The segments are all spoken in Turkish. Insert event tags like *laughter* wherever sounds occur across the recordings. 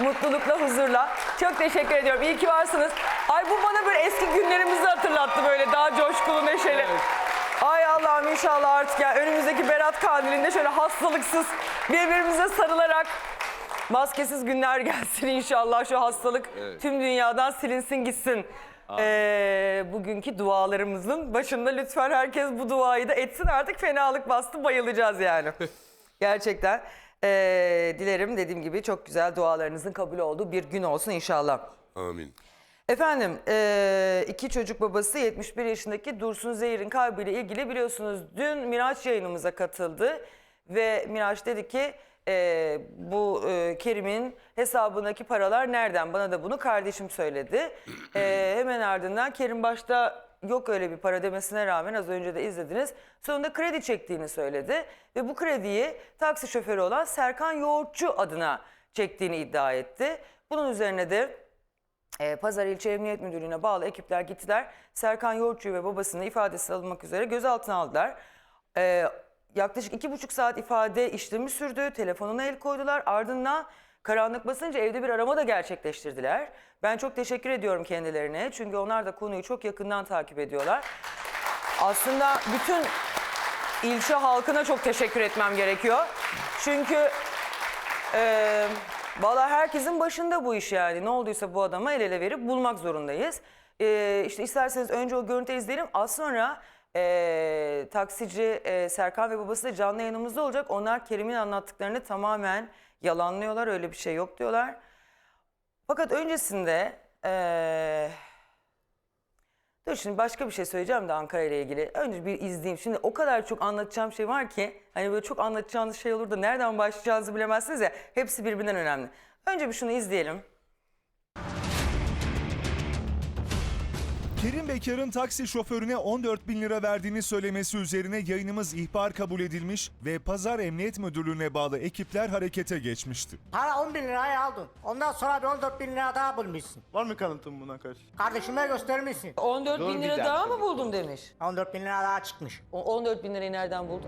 mutlulukla, huzurla. Çok teşekkür ediyorum. İyi ki varsınız. Ay bu bana böyle eski günlerimizi hatırlattı böyle daha coşkulu, neşeli. Ay Allah'ım inşallah artık ya önümüzdeki Berat Kandili'nde şöyle hastalıksız birbirimize sarılarak maskesiz günler *laughs* gelsin inşallah. Şu hastalık tüm dünyadan silinsin gitsin. Ee, bugünkü dualarımızın başında lütfen herkes bu duayı da etsin artık fenalık bastı bayılacağız yani. *laughs* Gerçekten ee, dilerim dediğim gibi çok güzel dualarınızın kabul olduğu bir gün olsun inşallah. Amin. Efendim iki çocuk babası 71 yaşındaki Dursun Zehir'in kaybıyla ilgili biliyorsunuz dün Miraç yayınımıza katıldı. Ve Miraç dedi ki bu Kerim'in hesabındaki paralar nereden? Bana da bunu kardeşim söyledi. Hemen ardından Kerim başta yok öyle bir para demesine rağmen az önce de izlediniz. Sonunda kredi çektiğini söyledi. Ve bu krediyi taksi şoförü olan Serkan Yoğurtçu adına çektiğini iddia etti. Bunun üzerine de e, Pazar İlçe Emniyet Müdürlüğü'ne bağlı ekipler gittiler. Serkan Yoğurtçu ve babasının ifadesi alınmak üzere gözaltına aldılar. E, yaklaşık iki buçuk saat ifade işlemi sürdü. Telefonuna el koydular. Ardından karanlık basınca evde bir arama da gerçekleştirdiler. Ben çok teşekkür ediyorum kendilerine. Çünkü onlar da konuyu çok yakından takip ediyorlar. Aslında bütün ilçe halkına çok teşekkür etmem gerekiyor. Çünkü ee, Valla herkesin başında bu iş yani. Ne olduysa bu adama el ele verip bulmak zorundayız. Ee, işte isterseniz önce o görüntüyü izleyelim. Az sonra ee, taksici ee, Serkan ve babası da canlı yayınımızda olacak. Onlar Kerim'in anlattıklarını tamamen yalanlıyorlar. Öyle bir şey yok diyorlar. Fakat öncesinde ee, Dur şimdi başka bir şey söyleyeceğim de Ankara ile ilgili. Önce bir izleyeyim. Şimdi o kadar çok anlatacağım şey var ki hani böyle çok anlatacağınız şey olur da nereden başlayacağınızı bilemezsiniz ya. Hepsi birbirinden önemli. Önce bir şunu izleyelim. Kerim Bekar'ın taksi şoförüne 14 bin lira verdiğini söylemesi üzerine yayınımız ihbar kabul edilmiş ve Pazar Emniyet Müdürlüğü'ne bağlı ekipler harekete geçmişti. Para 10 bin lirayı aldın. Ondan sonra bir 14 bin lira daha bulmuşsun. Var mı kanıtın buna karşı? Kardeşime göstermişsin. 14 bin lira daha mı buldum demiş. 14 bin lira daha çıkmış. O 14 bin lirayı nereden buldu?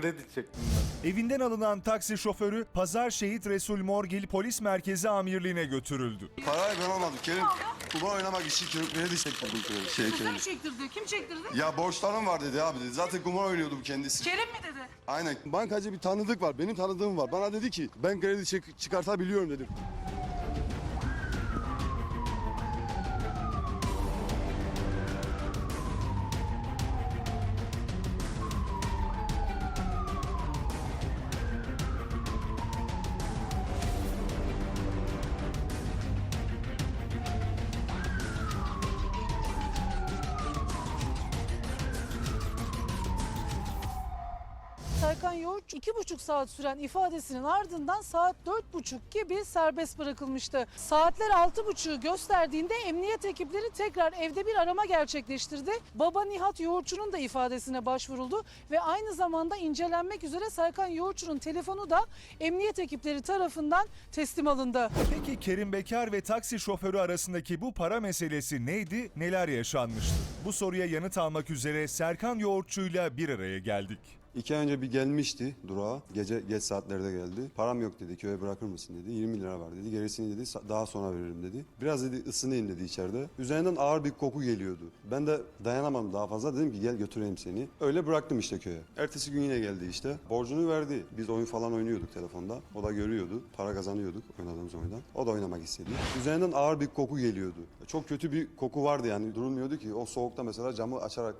Kredi çektim Evinden alınan taksi şoförü Pazar Şehit Resul Morgil Polis Merkezi Amirliğine götürüldü. Parayı ben almadım. Kerim kumar oynamak için çocuk kredi çektirdim kredi. Şey, Kim kredi. çektirdi? Kim çektirdi? Ya borçlarım var dedi abi dedi. Zaten kumar oynuyordum kendisi. Kerim mi dedi? Aynen. Bankacı bir tanıdık var. Benim tanıdığım var. Bana dedi ki ben kredi çek- çıkartabiliyorum dedim. Serkan Yoğurt iki buçuk saat süren ifadesinin ardından saat dört buçuk gibi serbest bırakılmıştı. Saatler altı buçuğu gösterdiğinde emniyet ekipleri tekrar evde bir arama gerçekleştirdi. Baba Nihat Yoğurtçu'nun da ifadesine başvuruldu ve aynı zamanda incelenmek üzere Serkan Yoğurtçu'nun telefonu da emniyet ekipleri tarafından teslim alındı. Peki Kerim Bekar ve taksi şoförü arasındaki bu para meselesi neydi, neler yaşanmıştı? Bu soruya yanıt almak üzere Serkan Yoğurtçu'yla bir araya geldik. İki ay önce bir gelmişti durağa. Gece geç saatlerde geldi. Param yok dedi. Köye bırakır mısın dedi. 20 lira var dedi. Gerisini dedi "sa- daha sonra veririm dedi. Biraz dedi ısınayım dedi içeride. Üzerinden ağır bir koku geliyordu. Ben de dayanamadım daha fazla. Dedim ki gel götüreyim seni. Öyle bıraktım işte köye. Ertesi gün yine geldi işte. Borcunu verdi. Biz oyun falan oynuyorduk telefonda. O da görüyordu. Para kazanıyorduk oynadığımız oyundan. O da oynamak istedi. Üzerinden ağır bir koku geliyordu. Çok kötü bir koku vardı yani. Durulmuyordu ki. O soğukta mesela camı açarak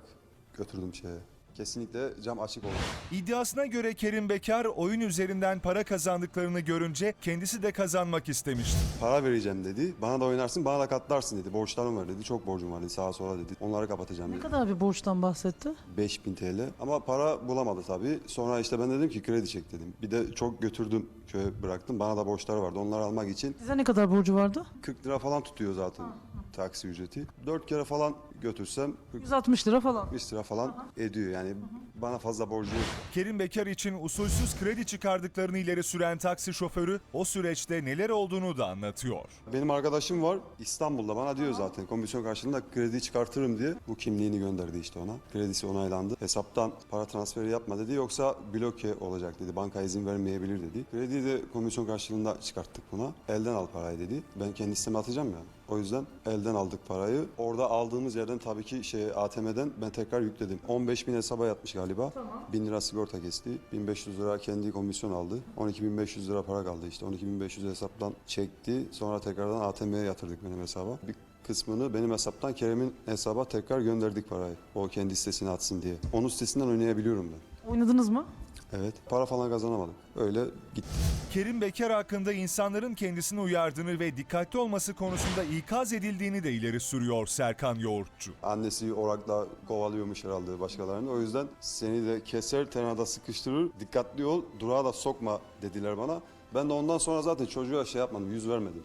götürdüm şeye. Kesinlikle cam açık oldu. İddiasına göre Kerim Bekar oyun üzerinden para kazandıklarını görünce kendisi de kazanmak istemişti. Para vereceğim dedi. Bana da oynarsın, bana da katlarsın dedi. Borçlarım var dedi. Çok borcum var dedi. Sağa sola dedi. Onları kapatacağım Ne dedi. kadar bir borçtan bahsetti? 5000 TL. Ama para bulamadı tabii. Sonra işte ben dedim ki kredi çek dedim. Bir de çok götürdüm köye bıraktım. Bana da borçları vardı. Onları almak için Size ne kadar borcu vardı? 40 lira falan tutuyor zaten taksi ücreti. 4 kere falan götürsem 160 lira falan. 60 lira falan ediyor. Yani bana fazla borcu yok. Kerim Bekar için usulsüz kredi çıkardıklarını ileri süren taksi şoförü o süreçte neler olduğunu da anlatıyor. Benim arkadaşım var İstanbul'da bana diyor zaten komisyon karşılığında kredi çıkartırım diye. Bu kimliğini gönderdi işte ona. Kredisi onaylandı. Hesaptan para transferi yapma dedi yoksa bloke olacak dedi. Banka izin vermeyebilir dedi. Krediyi de komisyon karşılığında çıkarttık buna. Elden al parayı dedi. Ben kendi sisteme atacağım yani. O yüzden elden aldık parayı. Orada aldığımız yerden tabii ki şey ATM'den ben tekrar yükledim. 15 bin hesaba yatmış galiba. 1000 lira sigorta kesti. 1500 lira kendi komisyon aldı. 12.500 lira para kaldı işte. 12.500 hesaptan çekti. Sonra tekrardan ATM'ye yatırdık benim hesaba. Bir kısmını benim hesaptan Kerem'in hesaba tekrar gönderdik parayı. O kendi sitesine atsın diye. Onun sitesinden oynayabiliyorum ben. Oynadınız mı? Evet. Para falan kazanamadık. Öyle gitti. Kerim Bekar hakkında insanların kendisini uyardığını ve dikkatli olması konusunda ikaz edildiğini de ileri sürüyor Serkan Yoğurtçu. Annesi orakla kovalıyormuş herhalde başkalarını. O yüzden seni de keser, tenada sıkıştırır. Dikkatli ol, durağa da sokma dediler bana. Ben de ondan sonra zaten çocuğa şey yapmadım, yüz vermedim.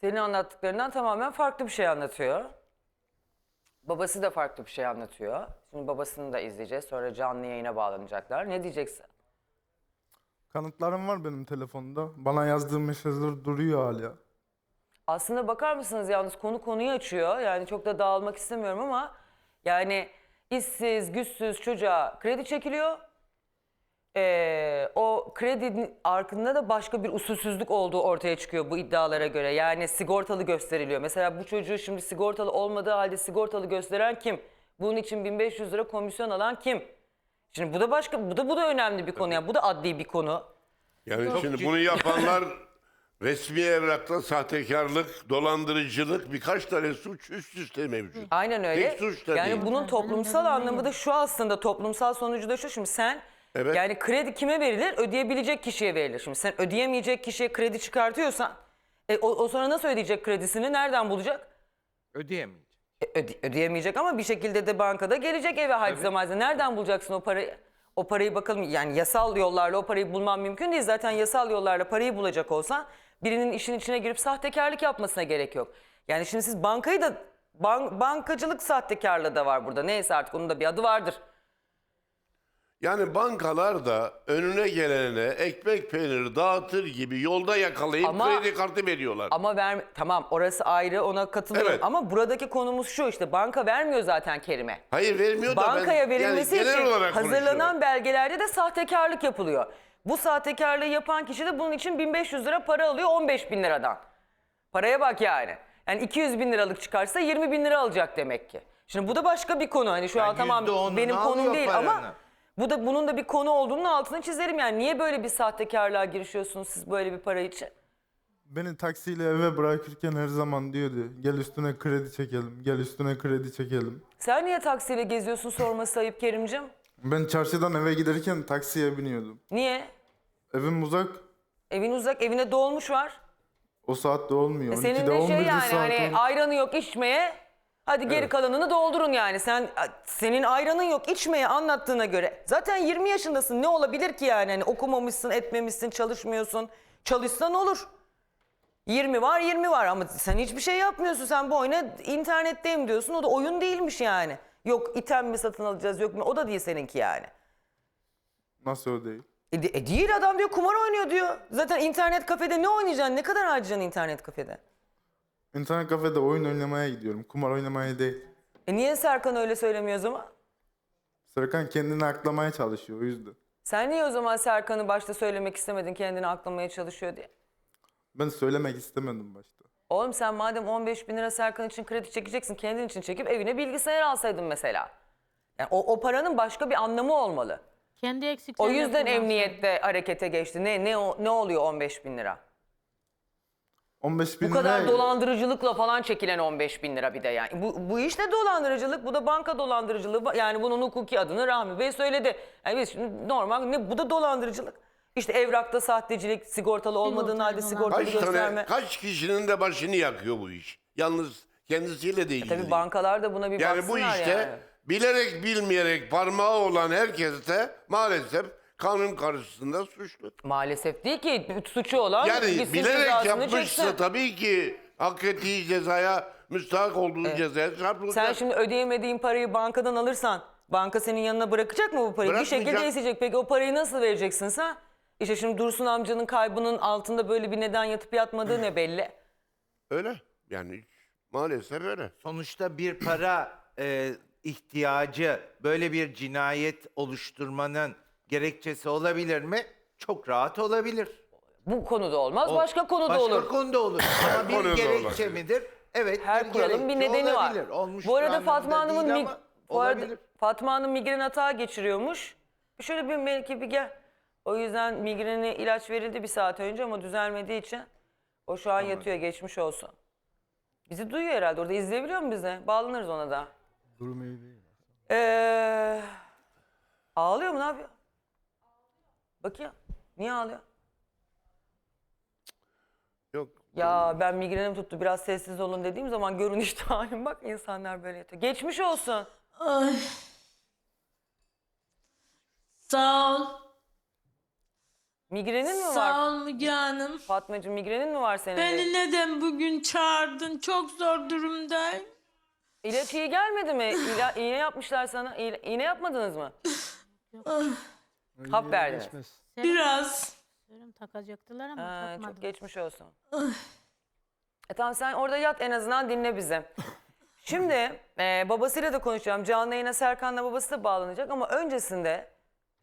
Senin anlattıklarından tamamen farklı bir şey anlatıyor. Babası da farklı bir şey anlatıyor. Şimdi babasını da izleyeceğiz. Sonra canlı yayına bağlanacaklar. Ne diyeceksin? Kanıtlarım var benim telefonda. Bana yazdığım mesajlar duruyor hala. Aslında bakar mısınız yalnız konu konuyu açıyor. Yani çok da dağılmak istemiyorum ama yani işsiz, güçsüz çocuğa kredi çekiliyor. Ee, o kredinin arkında da başka bir usulsüzlük olduğu ortaya çıkıyor bu iddialara göre. Yani sigortalı gösteriliyor. Mesela bu çocuğu şimdi sigortalı olmadığı halde sigortalı gösteren kim? Bunun için 1500 lira komisyon alan kim? Şimdi bu da başka bu da bu da önemli bir konu. Yani bu da adli bir konu. Yani şimdi bunu yapanlar *laughs* resmi evrakta sahtekarlık, dolandırıcılık birkaç tane suç üst üste mevcut. Aynen öyle. Tek suç da yani değil. bunun toplumsal anlamı da şu aslında toplumsal sonucu da şu. Şimdi sen Evet. yani kredi kime verilir? Ödeyebilecek kişiye verilir. Şimdi sen ödeyemeyecek kişiye kredi çıkartıyorsan e, o, o sonra nasıl ödeyecek kredisini? Nereden bulacak? Ödeyemeyecek. E, öde- ödeyemeyecek ama bir şekilde de bankada gelecek eve hacize malzeme. Nereden bulacaksın o parayı? O parayı bakalım yani yasal yollarla o parayı bulman mümkün değil. Zaten yasal yollarla parayı bulacak olsan birinin işin içine girip sahtekarlık yapmasına gerek yok. Yani şimdi siz bankayı da ban- bankacılık sahtekarlığı da var burada. Neyse artık onun da bir adı vardır. Yani bankalar da önüne gelene ekmek peyniri dağıtır gibi yolda yakalayıp Ama- kredi kartı veriyorlar. Ama ver tamam orası ayrı ona katılıyorum. Evet. Ama buradaki konumuz şu işte banka vermiyor zaten Kerim'e. Hayır vermiyor da ben Bankaya verilmesi yani genel için olarak hazırlanan belgelerde de sahtekarlık yapılıyor. Bu sahtekarlığı yapan kişi de bunun için 1500 lira para alıyor 15 bin liradan. Paraya bak yani. Yani 200 bin liralık çıkarsa 20 bin lira alacak demek ki. Şimdi bu da başka bir konu. Hani şu Yani an tamam %10'unu benim konum değil ama paranı. Bu da bunun da bir konu olduğunun altını çizerim yani. Niye böyle bir sahtekarlığa girişiyorsunuz siz böyle bir para için? Beni taksiyle eve bırakırken her zaman diyordu. Gel üstüne kredi çekelim, gel üstüne kredi çekelim. Sen niye taksiyle geziyorsun sorması ayıp Kerimcim? Ben çarşıdan eve giderken taksiye biniyordum. Niye? Evim uzak, Evin uzak, evine dolmuş var. o saatte olmuyor. E Senin 12'de de 11'de şey yani saat hani ayranı yok içmeye. Hadi geri kalanını doldurun yani. Sen senin ayranın yok içmeye anlattığına göre. Zaten 20 yaşındasın. Ne olabilir ki yani? Hani okumamışsın, etmemişsin, çalışmıyorsun. Çalışsan olur. 20 var, 20 var ama sen hiçbir şey yapmıyorsun. Sen bu oyuna internetteyim diyorsun. O da oyun değilmiş yani. Yok item mi satın alacağız yok mu? O da değil seninki yani. Nasıl o değil? E, de- e değil adam diyor kumar oynuyor diyor. Zaten internet kafede ne oynayacaksın? Ne kadar harcayacaksın internet kafede? İnternet kafede oyun oynamaya gidiyorum. Kumar oynamaya değil. E niye Serkan öyle söylemiyor o zaman? Serkan kendini aklamaya çalışıyor o yüzden. Sen niye o zaman Serkan'ı başta söylemek istemedin kendini aklamaya çalışıyor diye? Ben söylemek istemedim başta. Oğlum sen madem 15 bin lira Serkan için kredi çekeceksin kendin için çekip evine bilgisayar alsaydın mesela. Yani o, o paranın başka bir anlamı olmalı. Kendi O eksiklerini yüzden kullansın. emniyette harekete geçti. Ne ne o- ne oluyor 15 bin lira? 15 bin Bu kadar lira- dolandırıcılıkla falan çekilen 15 bin lira bir de yani. Bu, bu iş de dolandırıcılık, bu da banka dolandırıcılığı. Yani bunun hukuki adını Rahmi Bey söyledi. Yani biz şimdi normal ne bu da dolandırıcılık. İşte evrakta sahtecilik, sigortalı olmadığın halde sigortalı Kaç gösterme. tane, kaç kişinin de başını yakıyor bu iş. Yalnız kendisiyle de ilgili Tabii değil. bankalar da buna bir Yani bu baksınlar işte yani. bilerek bilmeyerek parmağı olan herkes de maalesef kanun karşısında suçlu. Maalesef değil ki suçu olan Yani gitsin bilerek cezasını yapmışsa çeksin. tabii ki hak ettiği cezaya müstahak olduğu cezaya çarpılacak. Sen şimdi ödeyemediğin parayı bankadan alırsan banka senin yanına bırakacak mı bu parayı? Bir şekilde isteyecek. Peki o parayı nasıl vereceksin sen? İşte şimdi Dursun amcanın kaybının altında böyle bir neden yatıp yatmadığı ne belli? Öyle. Yani maalesef öyle. Sonuçta bir para e, ihtiyacı böyle bir cinayet oluşturmanın gerekçesi olabilir mi? Çok rahat olabilir. Bu konuda olmaz, O- başka konuda başka olur. konuda olur. *laughs* Ama konuda bir gerekçe olabilir. midir? Evet. Her kuralın bir gerekçe nedeni olabilir. var. Olmuştur bu arada Fatma Hanım'ın değil mig- ama bu arada olabilir. Fatma Hanım migren atağı geçiriyormuş. Şöyle bir belki bir gel. O yüzden migreni ilaç verildi bir saat önce ama düzelmediği için o şu an yatıyor geçmiş olsun. Bizi duyuyor herhalde orada izleyebiliyor mu bizi? Bağlanırız ona da. Durum iyi değil. Ee, ağlıyor mu ne yapıyor? Bakayım. Niye ağlıyor? Yok. Ya ben migrenim tuttu biraz sessiz olun dediğim zaman görün işte *laughs* halim bak insanlar böyle yatıyor. Geçmiş olsun. Ay. Sağ ol. Migrenin mi var? Sağ ol Müge Hanım. Fatmacığım migrenin mi var senin? de? Beni neden bugün çağırdın? Çok zor durumdayım. İlaç iyi gelmedi mi? İla, iğne yapmışlar sana. İğne, iğne yapmadınız mı? Hap verdi. Biraz. Serum takacaktılar ama Ha, takmadılar. çok geçmiş olsun. e tamam sen orada yat en azından dinle bizi. *laughs* Şimdi e, babasıyla da konuşacağım. Canlı yayına Serkan'la babası da bağlanacak ama öncesinde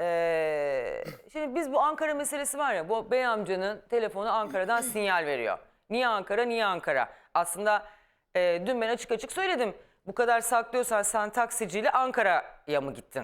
e, şimdi biz bu Ankara meselesi var ya bu bey amcanın telefonu Ankara'dan *clears throat* sinyal veriyor. Niye Ankara niye Ankara? Aslında e, dün ben açık açık söyledim. Bu kadar saklıyorsan sen taksiciyle Ankara'ya mı gittin?